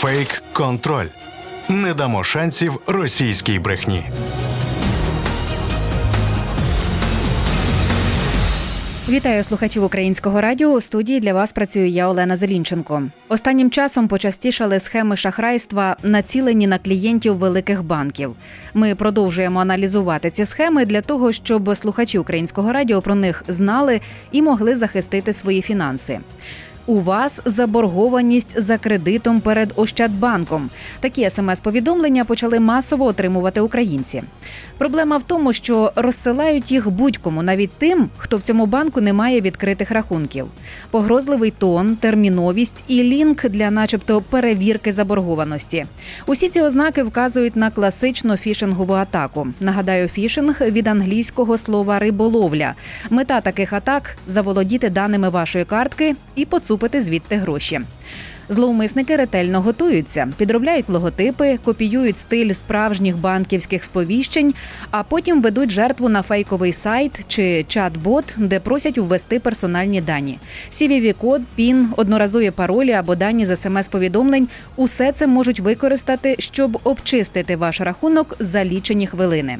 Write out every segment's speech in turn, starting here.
Фейк контроль. Не дамо шансів російській брехні. Вітаю слухачів українського радіо. У студії для вас працюю я Олена Зелінченко. Останнім часом почастішали схеми шахрайства, націлені на клієнтів великих банків. Ми продовжуємо аналізувати ці схеми для того, щоб слухачі українського радіо про них знали і могли захистити свої фінанси. У вас заборгованість за кредитом перед Ощадбанком. Такі смс-повідомлення почали масово отримувати українці. Проблема в тому, що розсилають їх будь-кому, навіть тим, хто в цьому банку не має відкритих рахунків. Погрозливий тон, терміновість і лінк для, начебто, перевірки заборгованості. Усі ці ознаки вказують на класичну фішингову атаку. Нагадаю, фішинг від англійського слова риболовля. Мета таких атак заволодіти даними вашої картки і поцупити звідти гроші. Зловмисники ретельно готуються, підробляють логотипи, копіюють стиль справжніх банківських сповіщень, а потім ведуть жертву на фейковий сайт чи чат-бот, де просять ввести персональні дані. CVV-код, пін, одноразові паролі або дані з смс-повідомлень – усе це можуть використати, щоб обчистити ваш рахунок за лічені хвилини.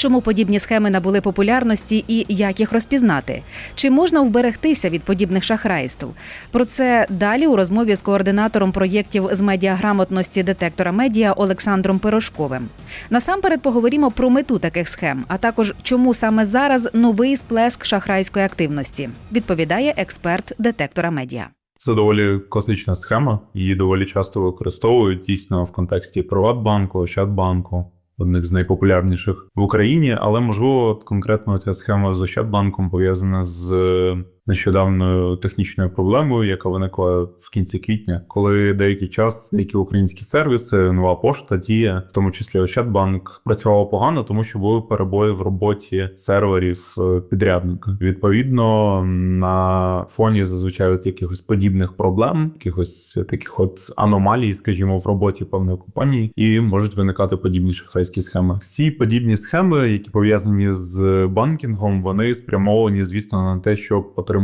Чому подібні схеми набули популярності і як їх розпізнати? Чи можна вберегтися від подібних шахрайств? Про це далі у розмові з координатором проєктів з медіаграмотності детектора медіа Олександром Пирожковим. Насамперед поговоримо про мету таких схем, а також чому саме зараз новий сплеск шахрайської активності, відповідає експерт детектора медіа. Це доволі класична схема. Її доволі часто використовують дійсно в контексті Приватбанку, Ощадбанку, одних з найпопулярніших в Україні. Але можливо, конкретно ця схема з Ощадбанком пов'язана з е, нещодавною технічною проблемою, яка виникла в кінці квітня, коли деякий час деякі українські сервіси, нова пошта, дія, в тому числі Ощадбанк, працювало погано, тому що були перебої в роботі серверів е, підрядника. Відповідно, на фоні зазвичай от якихось подібних проблем, якихось таких от аномалій, скажімо, в роботі певної компанії, і можуть виникати подібні шахрайські схеми. Всі подібні схеми, які пов'язані з банкінгом, вони спрямовані, звісно, на те, щоб отримати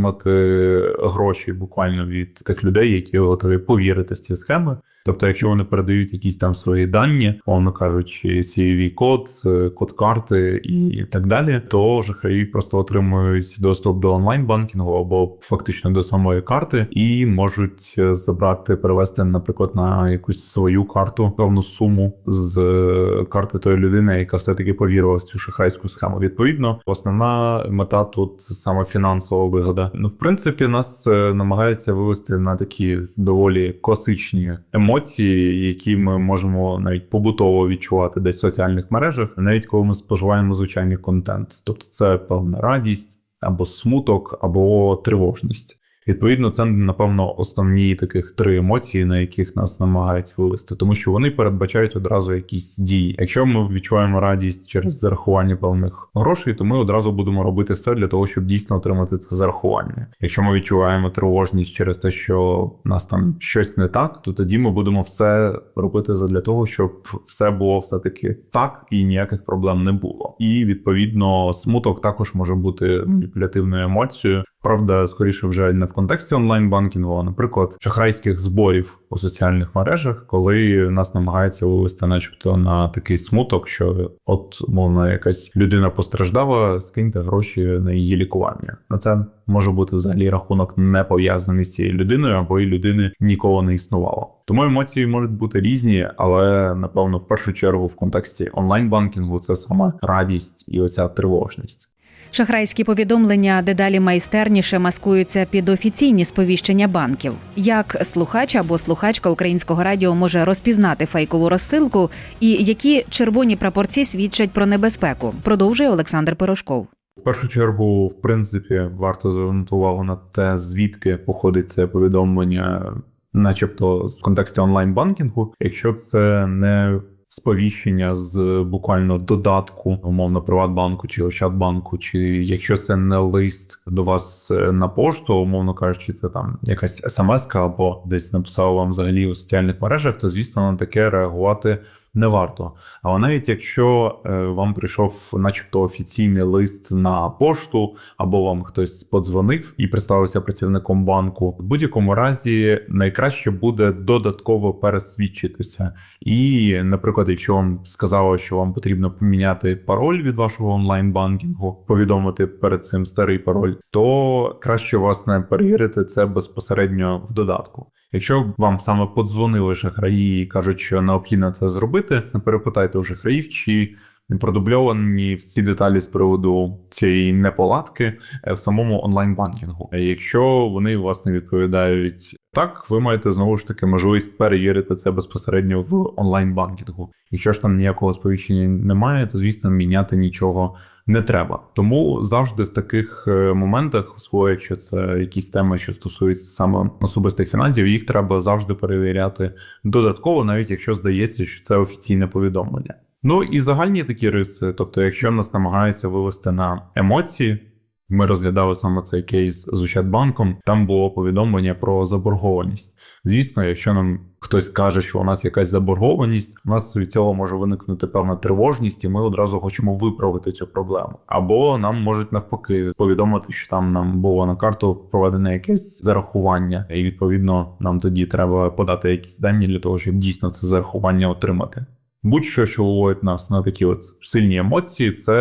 гроші буквально від тих людей, які готові повірити в ці схеми. Тобто, якщо вони передають якісь там свої дані, умовно кажучи, cvv код, код карти і так далі, то жахраї просто отримують доступ до онлайн-банкінгу або фактично до самої карти, і можуть забрати, перевести, наприклад, на якусь свою карту певну суму з е, карти тої людини, яка все таки повірила в цю шахрайську схему. Відповідно, основна мета тут саме фінансова вигода. Ну, в принципі, нас е, намагаються вивести на такі доволі класичні емоції емоції, які ми можемо навіть побутово відчувати десь в соціальних мережах, навіть коли ми споживаємо звичайний контент. Тобто це певна радість або смуток, або тривожність. Відповідно, це напевно основні таких три емоції, на яких нас намагають вивести, тому що вони передбачають одразу якісь дії. Якщо ми відчуваємо радість через зарахування певних грошей, то ми одразу будемо робити все для того, щоб дійсно отримати це зарахування. Якщо ми відчуваємо тривожність через те, що нас там щось не так, то тоді ми будемо все робити для того, щоб все було все таки так і ніяких проблем не було. І відповідно смуток також може бути маніпулятивною емоцією. Правда, скоріше вже не в контексті онлайн-банкінгу, а, наприклад, шахрайських зборів у соціальних мережах, коли нас намагаються вивести, начебто, на такий смуток, що от мовно якась людина постраждала, скиньте гроші на її лікування. На це може бути взагалі рахунок не пов'язаний з цією людиною, або і людини ніколи не існувало. Тому емоції можуть бути різні, але напевно в першу чергу в контексті онлайн-банкінгу це саме радість і оця тривожність. Шахрайські повідомлення дедалі майстерніше маскуються під офіційні сповіщення банків. Як слухач або слухачка українського радіо може розпізнати фейкову розсилку, і які червоні прапорці свідчать про небезпеку, продовжує Олександр Пирожков. В першу чергу, в принципі, варто звернути увагу на те, звідки походить це повідомлення, начебто з контексті онлайн-банкінгу, якщо це не сповіщення з буквально додатку, умовно, Приватбанку чи Ощадбанку, чи якщо це не лист до вас е, на пошту, умовно кажучи, це там якась смс або десь написав вам взагалі у соціальних мережах, то звісно на таке реагувати не варто. Але навіть якщо е, вам прийшов, начебто, офіційний лист на пошту, або вам хтось подзвонив і представився працівником банку, в будь-якому разі найкраще буде додатково пересвідчитися. І, наприклад, якщо вам сказали, що вам потрібно поміняти пароль від вашого онлайн-банкінгу, повідомити перед цим старий пароль, то краще власне перевірити це безпосередньо в додатку. Якщо вам саме подзвонили шахраї і кажуть, що необхідно це зробити, перепитайте у шахраїв, чи продубльовані всі деталі з приводу цієї неполадки е, в самому онлайн-банкінгу. Е, Якщо вони власне відповідають так, ви маєте знову ж таки можливість перевірити це безпосередньо в онлайн-банкінгу. Якщо ж там ніякого сповіщення немає, то звісно міняти нічого не треба. Тому завжди в таких е, моментах, особливо це якісь теми, що стосуються саме особистих фінансів, їх треба завжди перевіряти додатково, навіть якщо здається, що це офіційне повідомлення. Ну і загальні такі риси, тобто, якщо нас намагаються вивести на емоції. Ми розглядали саме цей кейс з Ощадбанком. Там було повідомлення про заборгованість. Звісно, якщо нам хтось каже, що у нас якась заборгованість, у нас від цього може виникнути певна тривожність, і ми одразу хочемо виправити цю проблему. Або нам можуть навпаки повідомити, що там нам було на карту проведене якесь зарахування, і відповідно нам тоді треба подати якісь дані для того, щоб дійсно це зарахування отримати. Будь-що, що виводить нас на такі от сильні емоції, це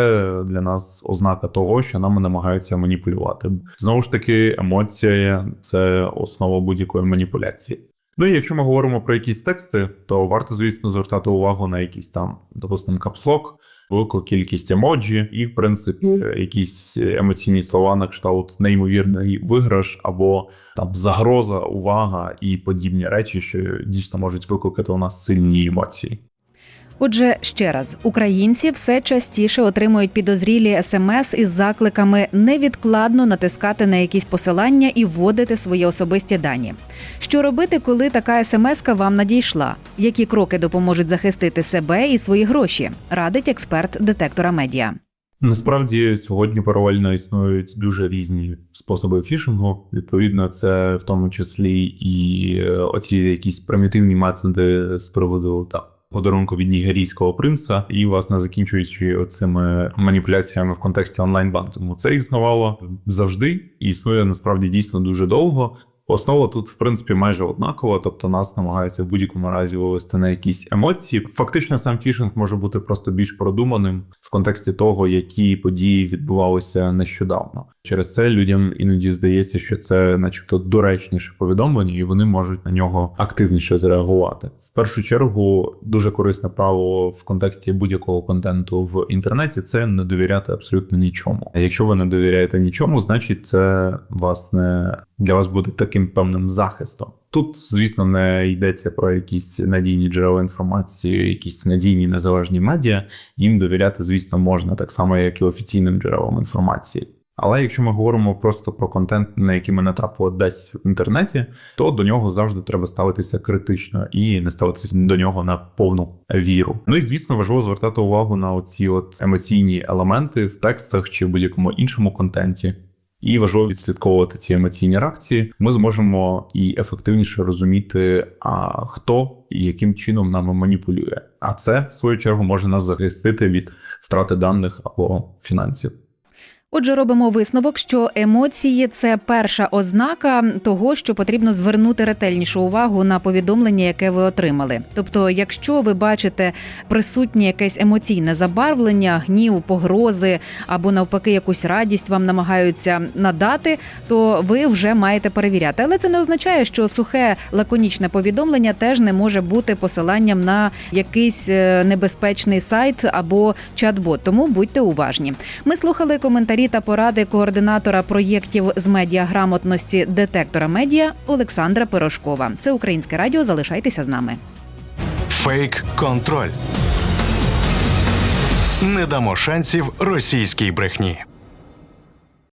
для нас ознака того, що нами намагаються маніпулювати. Знову ж таки, емоція це основа будь-якої маніпуляції. Ну і якщо ми говоримо про якісь тексти, то варто, звісно, звертати увагу на якийсь там, допустимо, капслок, велику кількість емоджі, і, в принципі, якісь емоційні слова на кшталт неймовірний виграш, або там загроза, увага і подібні речі, що дійсно можуть викликати у нас сильні емоції. Отже, ще раз, українці все частіше отримують підозрілі смс із закликами невідкладно натискати на якісь посилання і вводити свої особисті дані. Що робити, коли така смс вам надійшла? Які кроки допоможуть захистити себе і свої гроші? Радить експерт детектора медіа. Насправді сьогодні паралельно існують дуже різні способи фішингу. Відповідно, це в тому числі і е, оці якісь примітивні методи з приводу там. Подарунку від нігерійського принца, і власне закінчуючи цими маніпуляціями в контексті онлайн-банкінгу. Це існувало завжди існує насправді дійсно дуже довго. Основа тут, в принципі, майже однакова, тобто нас намагаються в будь-якому разі вивести на якісь емоції. Фактично, сам фішинг може бути просто більш продуманим в контексті того, які події відбувалися нещодавно. Через це людям іноді здається, що це, начебто, доречніше повідомлення, і вони можуть на нього активніше зреагувати. В першу чергу дуже корисне правило в контексті будь-якого контенту в інтернеті це не довіряти абсолютно нічому. Якщо ви не довіряєте нічому, значить це власне для вас буде таким певним захистом. Тут, звісно, не йдеться про якісь надійні джерела інформації, якісь надійні незалежні медіа. Їм довіряти, звісно, можна так само, як і офіційним джерелам інформації. Але якщо ми говоримо просто про контент, на який ми натрапили десь в інтернеті, то до нього завжди треба ставитися критично і не ставитися до нього на повну віру. Ну і звісно, важливо звертати увагу на оці от емоційні елементи в текстах чи в будь-якому іншому контенті. І важливо відслідковувати ці емоційні реакції. Ми зможемо і ефективніше розуміти, а хто і яким чином нами маніпулює. А це в свою чергу може нас захистити від втрати даних або фінансів. Отже, робимо висновок, що емоції це перша ознака того, що потрібно звернути ретельнішу увагу на повідомлення, яке ви отримали. Тобто, якщо ви бачите присутнє якесь емоційне забарвлення, гнів, погрози або навпаки якусь радість вам намагаються надати, то ви вже маєте перевіряти. Але це не означає, що сухе лаконічне повідомлення теж не може бути посиланням на якийсь е, небезпечний сайт або чат-бот. Тому будьте уважні. Ми слухали та поради координатора проєктів з медіаграмотності детектора медіа Олександра Пирожкова. Це українське радіо. Залишайтеся з нами. Фейк контроль. Не дамо шансів російській брехні.